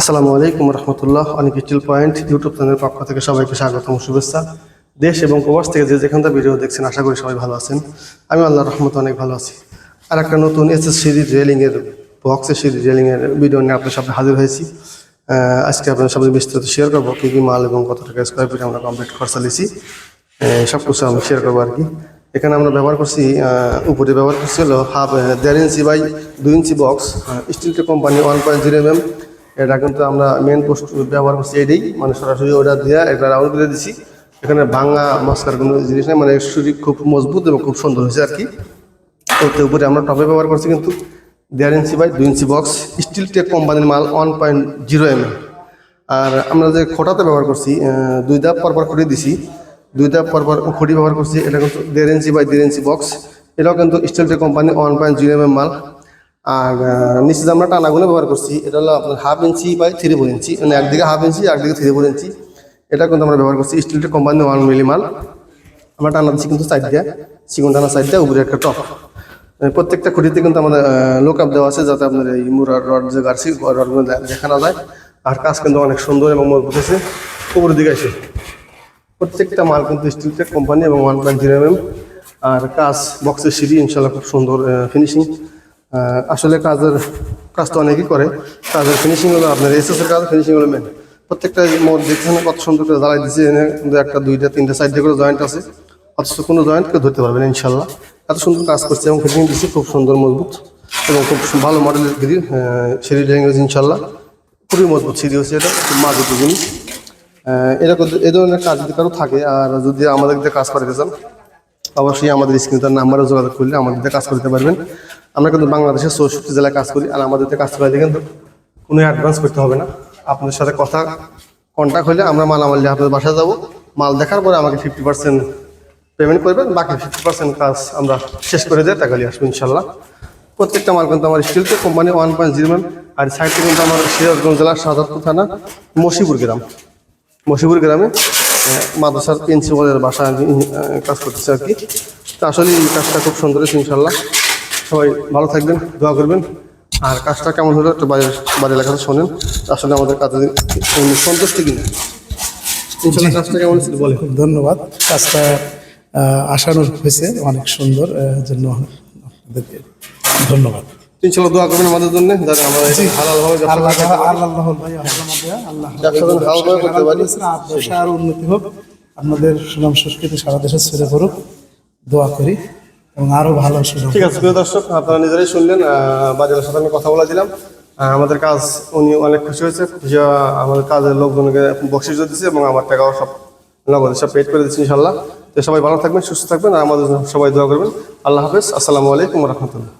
আসসালামু আলাইকুম রহমতুল্লাহ, অনেক স্টিল পয়েন্ট ইউটিউব চ্যানেলের পক্ষ থেকে সবাইকে স্বাগতম, শুভেচ্ছা। দেশ এবং প্রবাস থেকে যে যেখান থেকে ভিডিও দেখছেন, আশা করি সবাই ভালো আছেন। আমি আল্লাহ রহমত অনেক ভালো আছি। আর একটা নতুন এস এস সিরিজ রেলিংয়ের বক্সের সিরিজ রেলিংয়ের ভিডিও নিয়ে আপনার সামনে হাজির হয়েছি। আজকে আপনার সামনে বিস্তারিত শেয়ার করব, কী কী মাল এবং কত টাকা স্কোয়ার ফিট আমরা কমপ্লিট খরচা লিছি সব কিছু আমি শেয়ার করব আর কি এখানে আমরা ব্যবহার করছি উপরে ব্যবহার করছি হলো হাফ দেড় ইঞ্চি বাই দুই inch box স্টিলটা company one point zero M M এটা কিন্তু আমরা মেন পোস্ট ব্যবহার করছি এটাই মানে সরাসরি ওটা দিয়ে এটা রাউন্ড করে দিছি। এখানে ভাঙা মস্কার কোনো জিনিস নেই মানে শরীর খুব মজবুত এবং খুব সুন্দর হয়েছে আর কি। ওতে উপরে আমরা টপে ব্যবহার করছি কিন্তু দেড় ইঞ্চি বাই দুই ইঞ্চি বক্স স্টিল টেক কোম্পানির মাল ওয়ান পয়েন্ট জিরো এম আর আমরা যে খোটাতে ব্যবহার করছি দুই ধাপ পরপর খুঁড়ে দিছি। দুই ধাপ পরপর খুঁড়ি ব্যবহার করছি, এটা কিন্তু দেড় ইঞ্চি বাই দেড় ইঞ্চি বক্স এটাও কিন্তু steel tech company one point zero M মাল। আর নিচে আমরা টানাগুলো ব্যবহার করছি, এটা হলো আপনার half inch by three four inch মানে একদিকে হাফ ইঞ্চি একদিকে থ্রি ফোর ইঞ্চি এটা কিন্তু আমরা ব্যবহার করছি স্টিলটা কোম্পানি ওয়ান মিলি মাল। আমরা টানা দিচ্ছি কিন্তু সাইড দিয়ে, চিকন টানা সাইড দিয়ে, উপরে একটা টপ। প্রত্যেকটা খুঁটিতে কিন্তু আমাদের লোক আপ দেওয়া আছে যাতে আপনার এই মুরার রড যে গাড়ছি রডগুলো দে- দেখানো যায়। আর কাজ কিন্তু অনেক সুন্দর এবং মজবুত আছে উপরের দিকে আসে। প্রত্যেকটা মাল কিন্তু স্টিল টেক কোম্পানি এবং ওয়ান পয়েন্ট জিরো এম আর কাজ বক্সের সিঁড়ি ইনশাল্লাহ খুব সুন্দর ফিনিশিং আসলে কাজের কাজ তো অনেকেই করে। কাজের ফিনিশিং হলো আপনার এসএসের কাজ ফিনিশিং হলো মেন প্রত্যেকটা মোট দেখছেন, কত সুন্দর করে জ্বালাই দিচ্ছে এনে একটা, দুইটা, তিনটা সাইড দিয়ে করে জয়েন্ট আছে। অথচ কোনো জয়েন্টকে ধরতে পারবেন ইনশাল্লাহ। এত সুন্দর কাজ করছে এবং ফিটিং দিচ্ছে খুব সুন্দর, মজবুত এবং খুব ভালো মডেলের গ্রিল সিঁড়ি ল্যাঙ্গুয়েজ ইনশাল্লাহ। খুবই মজবুত সিঁড়ি হচ্ছে এটা, খুব মাঝুতি জিনিস। এরকম এ ধরনের কাজ যদি কারও থাকে, আর যদি আমাদের কাজ করাতে চান অবশ্যই আমাদের স্ক্রিনে তার নাম্বারে যোগাযোগ করলে আমাদের কাজ করতে পারবেন। আমরা কিন্তু বাংলাদেশের চৌষট্টি জেলায় কাজ করি আর আমাদের কাজ করাতে কিন্তু কোনো অ্যাডভান্স করতে হবে না। আপনাদের সাথে কথা কন্ট্যাক্ট হলে আমরা মালামাল নিয়ে আপনাদের বাসায় যাব। মাল দেখার পরে আমাকে ফিফটি পার্সেন্ট পেমেন্ট করবেন, বাকি ফিফটি পার্সেন্ট কাজ আমরা শেষ করে দেয় নিয়ে আসব ইনশাল্লাহ প্রত্যেকটা মাল কিন্তু আমার steel company one point zero ma'am আর সাইডে কিন্তু আমার সিরাজগঞ্জ জেলার শাহজাদপুর থানা মসিপুর গ্রাম। মসিপুর গ্রামে মাদ্রাসার প্রিন্সিপালের বাসা কাজ করতেছি আর কি। তো আসলে এই কাজটা খুব সুন্দর হয়েছে ইনশাল্লাহ সবাই ভালো থাকবেন দোয়া করবেন। আর কাজটা কেমন হলো একটু বাড়ির বাড়ির এলাকাতে শোনেন। আসলে আমাদের কাজে সন্তুষ্ট কিনা ইনশাল্লাহ কাজটা কেমন ছিল বলে খুব ধন্যবাদ। কাজটা আহ, আশানুর হয়েছে অনেক সুন্দর জন্য আপনাদেরকে ধন্যবাদ। ইনশাল্লাহ দোয়া করবেন আমাদের জন্য যাতে আমরা হালালভাবে ব্যবসা আল্লাহ করতে পারি। হালালভাবে করতে আরও উন্নতি হোক আপনাদের সুনাম সংস্কৃতি সারা দেশে ছড়ে পড়ুক। দোয়া করি এবং আরও ভালো ঠিক আছে প্রিয় দর্শক আপনারা নিজেরাই শুনলেন বাজারের সাথে আমি কথা বলে দিলাম আহ, আমাদের কাজ উনি অনেক খুশি হয়েছে। খুশি আমাদের কাজের লোকজনকে বকশিস দিচ্ছে এবং আমার টাকাও সব নগদে সব পেড করে দিচ্ছি ইনশাল্লাহ তো সবাই ভালো থাকবেন সুস্থ থাকবেন আর আমাদের সবাই দোয়া করবেন। আল্লাহ হাফেজ। আসসালামু আলাইকুম রহমতুল্লাহ।